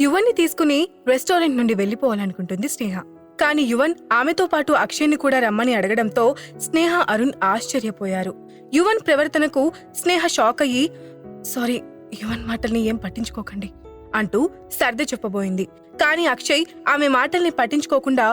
యువన్ని తీసుకుని రెస్టారెంట్ నుండి వెళ్ళిపోవాలనుకుంటుంది స్నేహ. కానీ యువన్ ఆమెతో పాటు అక్షయ్ని కూడా రమ్మని అడగడంతో స్నేహ అరుణ్ ఆశ్చర్యపోయారు. యువన్ ప్రవర్తనకు స్నేహ షాక్ అయ్యి సారీ యువన్ మాటల్ని ఏం పట్టించుకోకండి అంటూ సర్ది చెప్పబోయింది. కానీ అక్షయ్ ఆమె మాటల్ని పట్టించుకోకుండా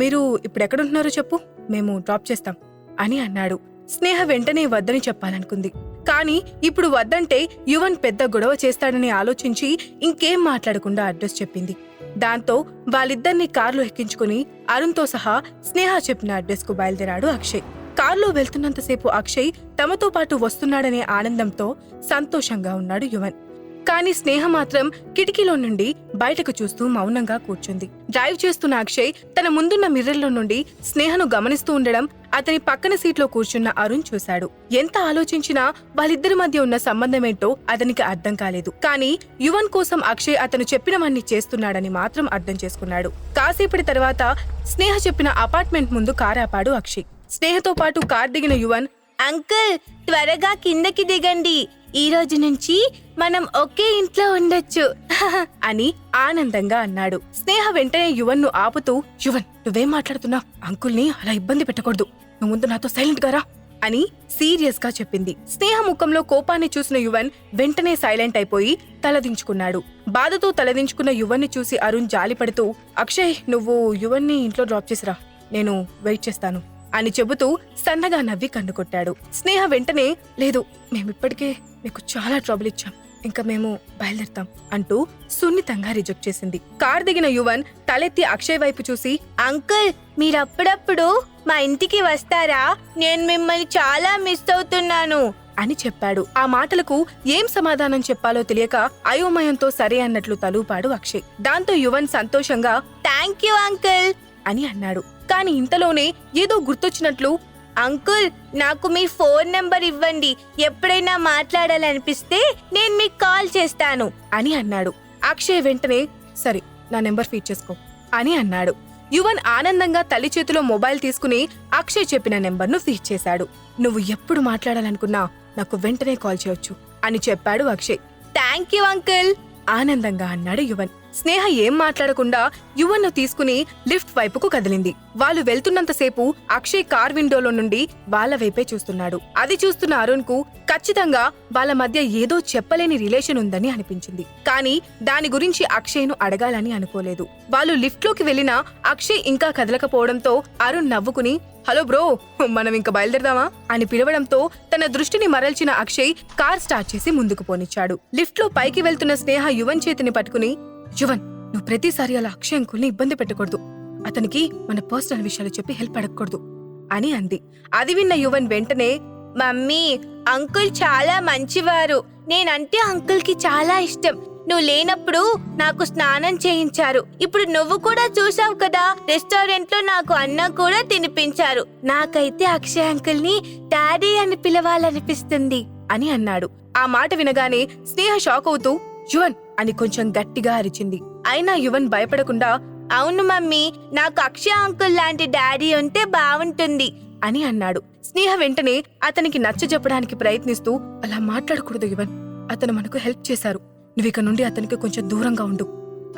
మీరు ఇప్పుడెక్కడుంటున్నారో చెప్పు మేము డ్రాప్ చేస్తాం అని అన్నాడు. స్నేహ వెంటనే వద్దని చెప్పాలనుకుంది. కానీ ఇప్పుడు వద్దంటే యువన్ పెద్ద గొడవ చేస్తాడని ఆలోచించి ఇంకేం మాట్లాడకుండా అడ్రస్ చెప్పింది. దాంతో వాళ్ళిద్దరిని కార్లో ఎక్కించుకుని అరుణ్తో సహా స్నేహ చెప్పిన అడ్రస్కు బయలుదేరాడు అక్షయ్. కార్లో వెళ్తున్నంతసేపు అక్షయ్ తమతో పాటు వస్తున్నాడనే ఆనందంతో సంతోషంగా ఉన్నాడు యువన్. కానీ స్నేహ మాత్రం కిటికీలో నుండి బయటకు చూస్తూ మౌనంగా కూర్చుంది. డ్రైవ్ చేస్తున్న అక్షయ్ తన ముందున్న మిర్రర్లో నుండి స్నేహను గమనిస్తూ ఉండడం అతని పక్కన సీట్లో కూర్చున్న అరుణ్ చూశాడు. ఎంత ఆలోచించినా వాళ్ళిద్దరి మధ్య ఉన్న సంబంధమేంటో అతనికి అర్థం కాలేదు. కానీ యువన్ కోసం అక్షయ్ అతను చెప్పినవన్నీ చేస్తున్నాడని మాత్రం అర్థం చేసుకున్నాడు. కాసేపటి తర్వాత స్నేహ చెప్పిన అపార్ట్మెంట్ ముందు కారాపాడు అక్షయ్. స్నేహతో పాటు కార్ దిగిన యువన్ అంకుల్ త్వరగా కిందకి దిగండి. ఈ రోజు నుంచి మనం ఒకే ఇంట్లో ఉండొచ్చు. అని ఆనందంగా అన్నాడు. స్నేహ వెంటనే యువన్ను ఆపుతూ యువన్ నువ్వేం మాట్లాడుతున్నావు? అంకుల్ని అలా ఇబ్బంది పెట్టకూడదు. నువ్వు ముందు నాతో సైలెంట్ గారా అని సీరియస్గా చెప్పింది. స్నేహ ముఖంలో కోపాన్ని చూసిన యువన్ వెంటనే సైలెంట్ అయిపోయి తలదించుకున్నాడు. బాధతో తలదించుకున్న యువన్ని చూసి అరుణ్ జాలిపడుతూ అక్షయ్ నువ్వు యువన్ని ఇంట్లో డ్రాప్ చేసిరా. నేను వెయిట్ చేస్తాను. అని చెబుతూ సన్నగా నవ్వి కన్నుకొట్టాడు స్నేహ వెంటనే లేదు మేమిప్పటికే మీకు చాలా ట్రబుల్ ఇచ్చాం. ఇంకా మేము బయలుదేరుతాం అంటూ సున్నితంగా రిజెక్ట్ చేసింది. కార్ దిగిన యువన్ తలెత్తి అక్షయ్ వైపు చూసి అంకుల్ మీరప్పుడప్పుడు మా ఇంటికి వస్తారా? నేను మిమ్మల్ని చాలా మిస్ అవుతున్నాను. అని చెప్పాడు. ఆ మాటలకు ఏం సమాధానం చెప్పాలో తెలియక అయోమయంతో సరే అన్నట్లు తలూపాడు అక్షయ్. దాంతో యువన్ సంతోషంగా థ్యాంక్ యూ అంకుల్. అని అన్నాడు. కాని ఇంతలోనే ఏదో గుర్తొచ్చినట్లు అంకుల్ నాకు మీ ఫోన్ నంబర్ ఇవ్వండి. ఎప్పుడైనా మాట్లాడాలనిపిస్తే నేను మీకు కాల్ చేస్తాను. అని అన్నాడు. అక్షయ్ వెంటనే సరే నా నెంబర్ ఫీడ్ చేసుకో. అని అన్నాడు. యువన్ ఆనందంగా తల్లి చేతిలో మొబైల్ తీసుకుని అక్షయ్ చెప్పిన నెంబర్ను ఫీడ్ చేశాడు. నువ్వు ఎప్పుడు మాట్లాడాలనుకున్నా నాకు వెంటనే కాల్ చేయొచ్చు అని చెప్పాడు అక్షయ్. Thank you uncle. ఆనందంగా అన్నాడు యువన్. స్నేహ ఏం మాట్లాడకుండా యువన్ను తీసుకుని లిఫ్ట్ వైపుకు కదిలింది. వాళ్ళు వెళ్తున్నంతసేపు అక్షయ్ కార్ విండోలో నుండి వాళ్ళ వైపే చూస్తున్నాడు. అది చూస్తున్న అరుణ్కు ఖచ్చితంగా వాళ్ళ మధ్య ఏదో చెప్పలేని రిలేషన్ ఉందని అనిపించింది. కానీ దాని గురించి అక్షయ్ను అడగాలని అనుకోలేదు. వాళ్ళు లిఫ్ట్లోకి వెళ్ళినా అక్షయ్ ఇంకా కదలకపోవడంతో అరుణ్ నవ్వుకుని హలో బ్రో మనం ఇంకా బయలుదేరదామా? అని పిలవడంతో తన దృష్టిని మరల్చిన అక్షయ్ కార్ స్టార్ట్ చేసి ముందుకు పోనిచ్చాడు. లిఫ్ట్లో పైకి వెళ్తున్న స్నేహ యువన్ చేతిని పట్టుకుని యువన్ నువ్వు ప్రతిసారి అలా అక్షయ్ అంకుల్ని ఇబ్బంది పెట్టకూడదు. అతనికి మన పర్సనల్ విషయాలు చెప్పి హెల్ప్ అడగకూడదు. అని అంది. అది విన్న యువన్ వెంటనే మమ్మీ అంకుల్ చాలా మంచివారు. నేనంటే అంకుల్కి చాలా ఇష్టం. నువ్వు లేనప్పుడు నాకు స్నానం చేయించారు. ఇప్పుడు నువ్వు కూడా చూసావు కదా రెస్టారెంట్లో నాకు అన్నం కూడా తినిపించారు. నాకైతే అక్షయ్ అంకుల్ని డాడీ అని పిలవాలనిపిస్తుంది అని అన్నాడు. ఆ మాట వినగానే స్నేహ షాక్ అవుతూ యువన్ అని కొంచెం గట్టిగా అరిచింది. అయినా యువన్ భయపడకుండా అవును మమ్మీ నాకు అక్షయ అంకుల్ లాంటి డాడీ ఉంటే బాగుంటుంది అని అన్నాడు. స్నేహ వెంటనే అతనికి నచ్చజెప్పడానికి ప్రయత్నిస్తూ అలా మాట్లాడకూడదు యువన్. అతను మనకు హెల్ప్ చేశారు. నువ్విక నుండి అతనికి కొంచెం దూరంగా ఉండు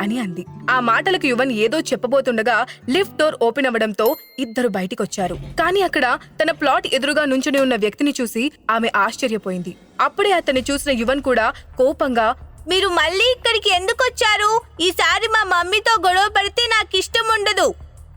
అని అంది. ఆ మాటలకు యువన్ ఏదో చెప్పబోతుండగా లిఫ్ట్ డోర్ ఓపెన్ అవ్వడంతో ఇద్దరు బయటికొచ్చారు. కానీ అక్కడ తన ప్లాట్ ఎదురుగా నుంచుని ఉన్న వ్యక్తిని చూసి ఆమె ఆశ్చర్యపోయింది. అప్పుడే అతన్ని చూసిన యువన్ కూడా కోపంగా మీరు మళ్ళీ ఇక్కడికి ఎందుకు వచ్చారు ఈసారి మా మమ్మీతో గొడవ పడితే నాకు ఇష్టం ఉండదు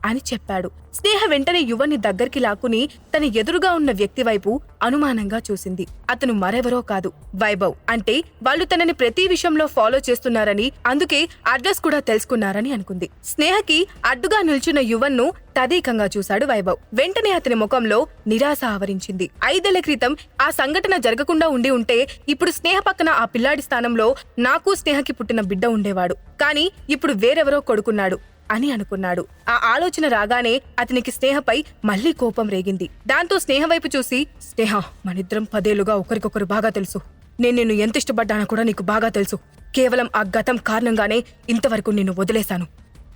అని చెప్పాడు. స్నేహ వెంటనే యువన్ని దగ్గరికి లాక్కుని తన ఎదురుగా ఉన్న వ్యక్తి వైపు అనుమానంగా చూసింది. అతను మరెవరో కాదు. వైభవ్ అంటే వాళ్ళు తనని ప్రతి విషయంలో ఫాలో చేస్తున్నారని అందుకే అడ్రస్ కూడా తెలుసుకున్నారని అనుకుంది. స్నేహకి అడ్డుగా నిల్చున్న యువన్ను తదేకంగా చూశాడు వైభవ్. వెంటనే అతని ముఖంలో నిరాశ ఆవరించింది. ఐదేళ్ళ క్రితం ఆ సంఘటన జరగకుండా ఉండి ఉంటే ఇప్పుడు స్నేహ పక్కన ఆ పిల్లాడి స్థానంలో నాకు స్నేహకి పుట్టిన బిడ్డ ఉండేవాడు. కానీ ఇప్పుడు వేరెవరో కొడుకున్నాడు. అని అనుకున్నాడు. ఆ ఆలోచన రాగానే అతనికి స్నేహపై మళ్ళీ కోపం రేగింది. దాంతో స్నేహ వైపు చూసి స్నేహ మనిద్దరం పదేళ్ళుగా ఒకరికొకరు బాగా తెలుసు. నేను నిన్ను ఎంత ఇష్టపడ్డానో కూడా నీకు బాగా తెలుసు. కేవలం ఆ గతం కారణంగానే ఇంతవరకు నిన్ను వదిలేశాను.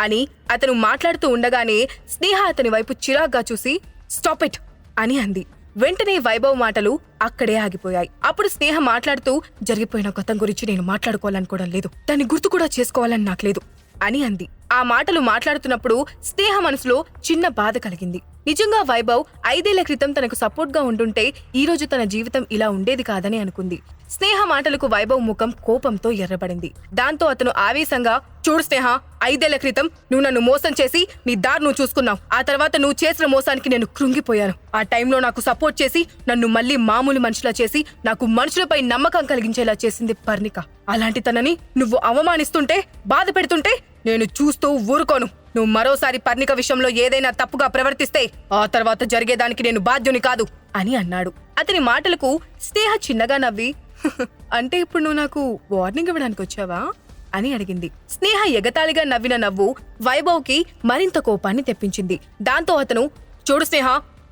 అని అతను మాట్లాడుతూ ఉండగానే స్నేహ అతని వైపు చిరాగ్గా చూసి స్టాప్ ఇట్ అని అంది. వెంటనే వైభవ్ మాటలు అక్కడే ఆగిపోయాయి. అప్పుడు స్నేహ మాట్లాడుతూ జరిగిపోయిన గతం గురించి నేను మాట్లాడుకోవాలనుకోవడం లేదు. దాన్ని గుర్తు కూడా చేసుకోవాలని నాకు లేదు అని అంది. ఆ మాటలు మాట్లాడుతున్నప్పుడు స్నేహ మనసులో చిన్న బాధ కలిగింది. నిజంగా వైభవ్ ఐదేళ్ళ క్రితం తనకు సపోర్ట్గా ఉంటుంటే ఉండుంటే తన జీవితం ఇలా ఉండేది కాదని అనుకుంది. స్నేహ మాటలకు వైభవ్ ముఖం కోపంతో ఎర్రబడింది. దాంతో అతను ఆవేశంగా చూడు స్నేహ ఐదేళ్ళ క్రితం నువ్వు నన్ను మోసం చేసి నీ దారి నువ్వు చూసుకున్నావు. ఆ తర్వాత నువ్వు చేసిన మోసానికి నేను కృంగిపోయాను. ఆ టైంలో నాకు సపోర్ట్ చేసి నన్ను మళ్ళీ మామూలు మనుషులా చేసి నాకు మనుషులపై నమ్మకం కలిగించేలా చేసింది పర్ణిక. అలాంటి తనని నువ్వు అవమానిస్తుంటే బాధ పెడుతుంటే నేను చూస్తూ ఊరుకోను. నువ్వు మరోసారి పర్ణిక విషయంలో ఏదైనా తప్పుగా ప్రవర్తిస్తే ఆ తర్వాత జరిగేదానికి నేను బాధ్యుని కాదు అని అన్నాడు. అతని మాటలకు స్నేహ చిన్నగా నవ్వి అంటే ఇప్పుడు నువ్వు నాకు వార్నింగ్ ఇవ్వడానికి వచ్చావా? అని అడిగింది. స్నేహ ఎగతాళిగా నవ్విన నవ్వు వైభవ్కి మరింత కోపాన్ని తెప్పించింది. దాంతో అతను చూడు స్నేహ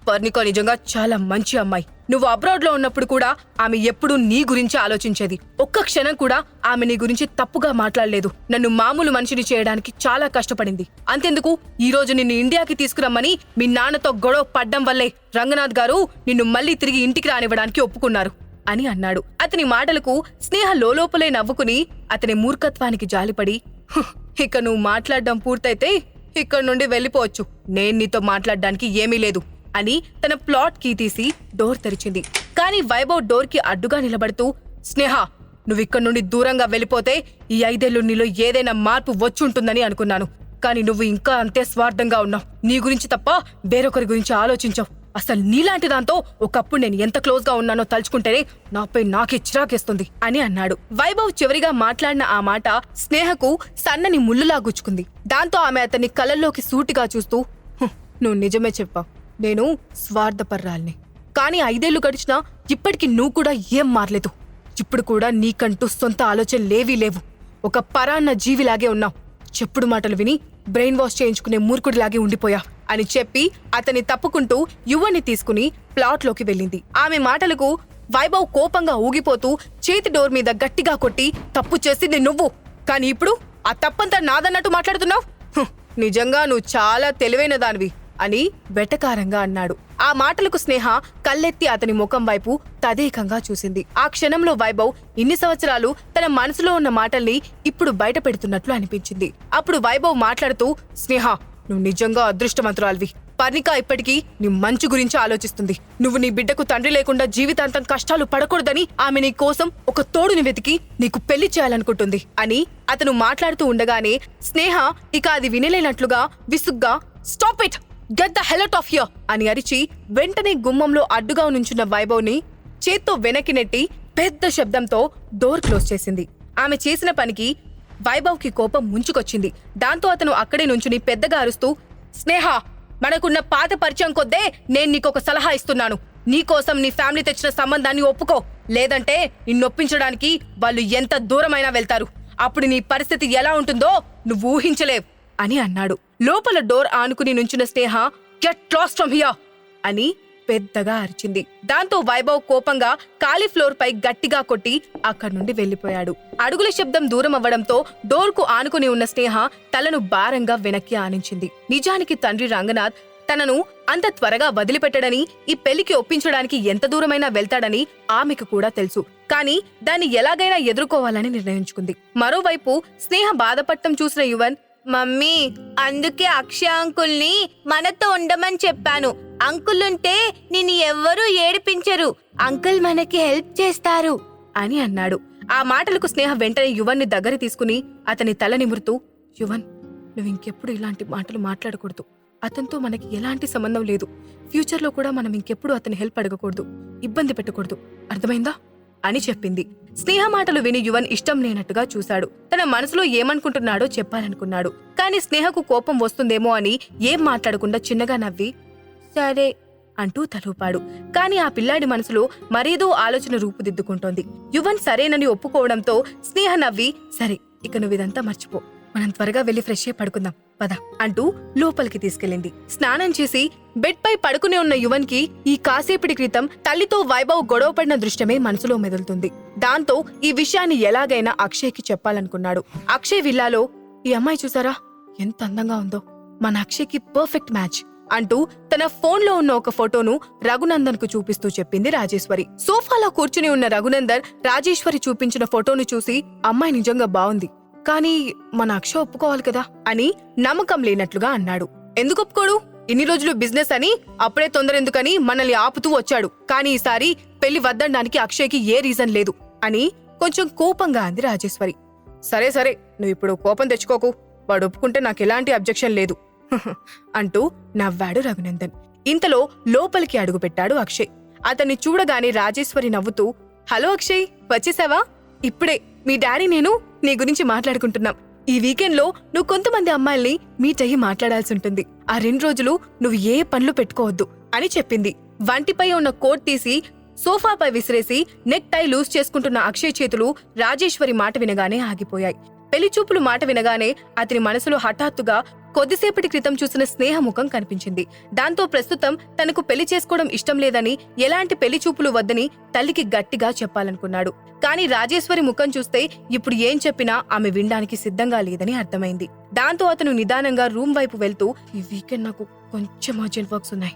పర్ణిక నిజంగా చాలా మంచి అమ్మాయి. నువ్వు అబ్రాడ్లో ఉన్నప్పుడు కూడా ఆమె ఎప్పుడూ నీ గురించి ఆలోచించేది. ఒక్క క్షణం కూడా ఆమె నీ గురించి తప్పుగా మాట్లాడలేదు. నన్ను మామూలు మనిషిని చేయడానికి చాలా కష్టపడింది. అంతెందుకు? ఈ రోజు నిన్ను ఇండియాకి తీసుకురమ్మని మీ నాన్నతో గొడవ పడ్డం వల్లే రంగనాథ్ గారు నిన్ను మళ్ళీ తిరిగి ఇంటికి రానివ్వడానికి ఒప్పుకున్నారు అని అన్నాడు. అతని మాటలకు స్నేహ లోలోపలే నవ్వుకుని అతని మూర్ఖత్వానికి జాలిపడి ఇక నువ్వు మాట్లాడడం పూర్తయితే ఇక్కడ నుండి వెళ్ళిపోవచ్చు. నేను నీతో మాట్లాడడానికి ఏమీ లేదు. అని తన ప్లాట్ కీ తీసి డోర్ తెరిచింది. కానీ వైభవ్ డోర్కి అడ్డుగా నిలబడుతూ స్నేహ నువ్విక్కడి నుండి దూరంగా వెళ్ళిపోతే ఈ ఐదేళ్ళు నీలో ఏదైనా మార్పు వచ్చుంటుందని అనుకున్నాను. కానీ నువ్వు ఇంకా అంతే స్వార్థంగా ఉన్నావు. నీ గురించి తప్ప వేరొకరి గురించి ఆలోచించవు. అసలు నీలాంటి దాంతో ఒకప్పుడు నేను ఎంత క్లోజ్గా ఉన్నానో తలుచుకుంటేనే నాపై నాకే చిరాకేస్తుంది అని అన్నాడు. వైభవ్ చివరిగా మాట్లాడిన ఆ మాట స్నేహకు సన్నని ముళ్ళులా గుచ్చుకుంది. దాంతో ఆమె అతన్ని కళ్ళల్లోకి సూటిగా చూస్తూ నువ్వు నిజమే చెప్పావు. నేను స్వార్థపర్రాల్ని. కానీ ఐదేళ్ళు గడిచినా ఇప్పటికి నువ్వు కూడా ఏం మారలేదు. ఇప్పుడు కూడా నీకంటూ సొంత ఆలోచనలేవీ లేవు ఒక పరాన్న జీవిలాగే ఉన్నావు. చెప్పుడు మాటలు విని బ్రెయిన్ వాష్ చేయించుకునే మూర్ఖుడిలాగే ఉండిపోయా అని చెప్పి అతన్ని తప్పుకుంటూ యువన్ని తీసుకుని ప్లాట్లోకి వెళ్ళింది. ఆమె మాటలకు వైభవ్ కోపంగా ఊగిపోతూ చేతి డోర్ మీద గట్టిగా కొట్టి తప్పు చేసింది నువ్వు. కానీ ఇప్పుడు ఆ తప్పంతా నాదన్నట్టు మాట్లాడుతున్నావు? నిజంగా నువ్వు చాలా తెలివైన దానివి. అని వెటకారంగా అన్నాడు. ఆ మాటలకు స్నేహ కళ్ళెత్తి అతని ముఖం వైపు తదేకంగా చూసింది. ఆ క్షణంలో వైభవ్ ఇన్ని సంవత్సరాలు తన మనసులో ఉన్న మాటల్ని ఇప్పుడు బయట పెడుతున్నట్లు అనిపించింది. అప్పుడు వైభవ్ మాట్లాడుతూ స్నేహ నువ్వు నిజంగా అదృష్టవంతురాలివి. పర్ణిక ఇప్పటికీ నీ మంచు గురించి ఆలోచిస్తుంది. నువ్వు నీ బిడ్డకు తండ్రి లేకుండా జీవితాంతం కష్టాలు పడకూడదని ఆమె నీ కోసం ఒక తోడుని వెతికి నీకు పెళ్ళి చేయాలనుకుంటుంది అని అతను మాట్లాడుతూ ఉండగానే స్నేహ ఇక అది వినలేనట్లుగా విసుగ్గా stop it! Get the hell out of your అని అరిచి వెంటనే గుమ్మంలో అడ్డుగా నుంచున్న వైభవ్ని చేత్తో వెనక్కి నెట్టి పెద్ద శబ్దంతో డోర్ క్లోజ్ చేసింది. ఆమె చేసిన పనికి వైభవ్కి కోపం ముంచుకొచ్చింది. దాంతో అతను అక్కడే నుంచుని పెద్దగా అరుస్తూ స్నేహ మనకున్న పాత పరిచయం కొద్దే నేను నీకొక సలహా ఇస్తున్నాను. నీకోసం నీ ఫ్యామిలీ తెచ్చిన సంబంధాన్ని ఒప్పుకో. లేదంటే నిన్నొప్పించడానికి వాళ్ళు ఎంత దూరమైనా వెళ్తారు. అప్పుడు నీ పరిస్థితి ఎలా ఉంటుందో నువ్వు ఊహించలేవు అని అన్నాడు. లోపల డోర్ ఆనుకుని నుంచిన Sneha get lost from here అని పెద్దగా అరిచింది. దాంతో వైభవ్ కోపంగా కాలిఫ్లోర్ ఫ్లోర్ పై గట్టిగా కొట్టి అక్కడి నుండి వెళ్ళిపోయాడు అడుగుల శబ్దం దూరం అవ్వడంతో డోర్కు ఆనుకుని ఉన్న స్నేహ తలను భారంగా వెనక్కి ఆనించింది. నిజానికి తండ్రి రంగనాథ్ తనను అంత త్వరగా వదిలిపెట్టడని ఈ పెళ్ళికి ఒప్పించడానికి ఎంత దూరమైనా వెళ్తాడని ఆమెకు కూడా తెలుసు. కానీ దాన్ని ఎలాగైనా ఎదుర్కోవాలని నిర్ణయించుకుంది. మరోవైపు స్నేహ బాధపడటం చూసిన యువన్ మమ్మీ అందుకే అక్షయ అంకుల్ని మనతో ఉండమని చెప్పాను. అంకుల్ ఉంటే నిన్ను ఎవ్వరూ ఏడిపించరు. అంకుల్ మనకి హెల్ప్ చేస్తారు. అని అన్నాడు. ఆ మాటలకు స్నేహ వెంటనే యువన్ని దగ్గర తీసుకుని అతని తల నిమురుతూ యువన్ నువ్వు ఇంకెప్పుడు ఇలాంటి మాటలు మాట్లాడకూడదు. అతనితో మనకి ఎలాంటి సంబంధం లేదు. ఫ్యూచర్లో కూడా మనం ఇంకెప్పుడు అతని హెల్ప్ అడగకూడదు. ఇబ్బంది పెట్టకూడదు. అర్థమైందా? అని చెప్పింది. స్నేహ మాటలు విని యువన్ ఇష్టం లేనట్టుగా చూశాడు. తన మనసులో ఏమనుకుంటున్నాడో చెప్పాలనుకున్నాడు. కానీ స్నేహకు కోపం వస్తుందేమో అని ఏం మాట్లాడకుండా చిన్నగా నవ్వి సరే అంటూ తలూపాడు. కాని ఆ పిల్లాడి మనసులో మరేదో ఆలోచన రూపుదిద్దుకుంటోంది. యువన్ సరేనని ఒప్పుకోవడంతో స్నేహ నవ్వి సరే ఇక నువ్వు ఇదంతా మర్చిపో. మనం త్వరగా వెళ్ళి ఫ్రెష్ అయ్యి పడుకుందాం. పద. అంటూ లోపలికి తీసుకెళ్ళింది. స్నానం చేసి బెడ్ పై పడుకునే ఉన్న యువన్కి ఈ కాసేపటి క్రితం తల్లితో వైభవ్ గొడవపడిన దృశ్యమే మనసులో మెదులుతుంది. దాంతో ఈ విషయాన్ని ఎలాగైనా అక్షయ్కి చెప్పాలనుకున్నాడు. అక్షయ్ విల్లాలో ఈ అమ్మాయి చూసారా? ఎంత అందంగా ఉందో. మన అక్షయ్కి పర్ఫెక్ట్ మ్యాచ్ అంటూ తన ఫోన్లో ఉన్న ఒక ఫోటోను రఘునందన్కు చూపిస్తూ చెప్పింది రాజేశ్వరి. సోఫాలో కూర్చుని ఉన్న రఘునందన్ రాజేశ్వరి చూపించిన ఫోటోను చూసి అమ్మాయి నిజంగా బాగుంది. కానీ మన అక్ష ఒప్పుకోవాలి కదా? అని నమ్మకం లేనట్లుగా అన్నాడు. ఎందుకు ఒప్పుకోడు? ఇన్ని రోజులు బిజినెస్ అని అప్పుడే తొందర ఎందుకని మనల్ని ఆపుతూ వచ్చాడు. కానీ ఈసారి పెళ్ళి వద్దడానికి అక్షయ్కి ఏ రీజన్ లేదు అని కొంచెం కోపంగా అంది రాజేశ్వరి. సరే సరే నువ్వు ఇప్పుడు కోపం తెచ్చుకోకు. వాడు ఒప్పుకుంటే నాకు ఎలాంటి అబ్జెక్షన్ లేదు అంటూ నవ్వాడు రఘునందన్. ఇంతలో లోపలికి అడుగుపెట్టాడు అక్షయ్. అతన్ని చూడగానే రాజేశ్వరి నవ్వుతూ హలో అక్షయ్ వచ్చేసావా? ఇప్పుడే మీ డాడీ నేను నీ గురించి మాట్లాడుకుంటున్నాం. ఈ వీకెండ్లో నువ్వు కొంతమంది అమ్మాయిల్ని మీట్ అయ్యి మాట్లాడాల్సి ఉంటుంది. ఆ రెండు రోజులు నువ్వు ఏ పనులు పెట్టుకోవద్దు అని చెప్పింది. వంటిపై ఉన్న కోట్ తీసి సోఫాపై విసిరేసి నెక్ టై లూజ్ చేసుకుంటున్న అక్షయ్ చేతులు రాజేశ్వరి మాట వినగానే ఆగిపోయాయి. పెళ్ళి చూపులు మాట వినగానే అతని మనసులో హఠాత్తుగా కొద్దిసేపటి క్రితం చూసిన స్నేహ ముఖం కనిపించింది. దాంతో ప్రస్తుతం తనకు పెళ్ళి చేసుకోవడం ఇష్టం లేదని ఎలాంటి పెళ్ళి చూపులు వద్దని తల్లికి గట్టిగా చెప్పాలనుకున్నాడు. కానీ రాజేశ్వరి ముఖం చూస్తే ఇప్పుడు ఏం చెప్పినా ఆమె వినడానికి సిద్ధంగా లేదని అర్థమైంది. దాంతో అతను నిదానంగా రూమ్ వైపు వెళ్తూ ఈ వీకెండ్ నాకు కొంచెం అర్జెంట్ వర్క్స్ ఉన్నాయి.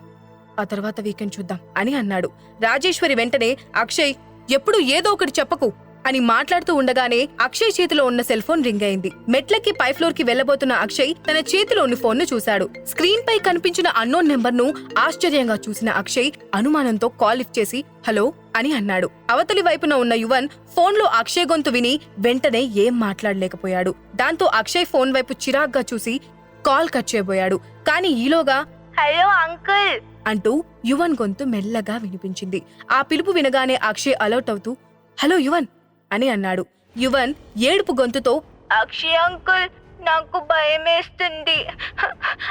ఆ తర్వాత వీకెండ్ చూద్దాం అని అన్నాడు. రాజేశ్వరి వెంటనే అక్షయ్ ఎప్పుడు ఏదో ఒకటి చెప్పకు. అని మాట్లాడుతూ ఉండగానే అక్షయ్ చేతిలో ఉన్న సెల్ ఫోన్ రింగ్ అయింది. మెట్లకి పై ఫ్లోర్కి వెళ్ళబోతున్న అక్షయ్ తన చేతిలోని ఫోన్ను చూశాడు. స్క్రీన్ పై కనిపించిన అన్నోన్ నెంబర్ను ఆశ్చర్యంగా చూసిన అక్షయ్ అనుమానంతో కాల్ లిఫ్ట్ చేసి హలో అని అన్నాడు. అవతలి వైపున ఉన్న యువన్ ఫోన్లో అక్షయ్ గొంతు విని వెంటనే ఏం మాట్లాడలేకపోయాడు. దాంతో అక్షయ్ ఫోన్ వైపు చిరాగ్గా చూసి కాల్ కట్ చేయబోయాడు. కానీ ఈలోగా హలో అంకుల్ అంటూ యువన్ గొంతు మెల్లగా వినిపించింది. ఆ పిలుపు వినగానే అక్షయ్ అలర్ట్ అవుతూ హలో యువన్ అని అన్నాడు. యువన్ ఏడుపు గొంతుతో అక్షయ్ అంకుల్ నాకు భయమేస్తుంది.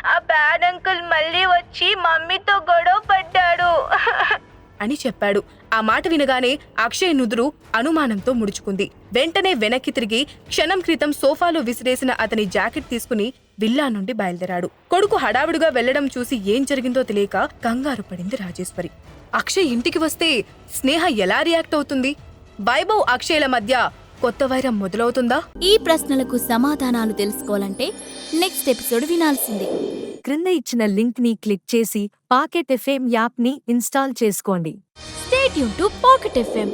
ఆ బ్యాడ్ అంకుల్ మళ్ళీ వచ్చి మమ్మీతో గొడవ పడ్డాడు. అని చెప్పాడు. ఆ మాట వినగానే అక్షయ్ నుదురు అనుమానంతో ముడుచుకుంది. వెంటనే వెనక్కి తిరిగి క్షణం క్రితం సోఫాలో విసిరేసిన అతని జాకెట్ తీసుకుని విల్లా నుండి బయలుదేరాడు. కొడుకు హడావుడిగా వెళ్ళడం చూసి ఏం జరిగిందో తెలియక కంగారు పడింది రాజేశ్వరి. అక్షయ్ ఇంటికి వస్తే స్నేహ ఎలా రియాక్ట్ అవుతుంది? వైభవ్ అక్షయ్ల మధ్య కొత్త వైరం మొదలవుతుందా? ఈ ప్రశ్నలకు సమాధానాలు తెలుసుకోవాలంటే నెక్స్ట్ ఎపిసోడ్ వినాల్సిందే. క్రింద ఇచ్చిన లింక్ని క్లిక్ చేసి పాకెట్ ఎఫ్ఎం యాప్ని ఇన్స్టాల్ చేసుకోండి. స్టేట్ యూన్ టు పాకెట్ ఎఫ్ఎం.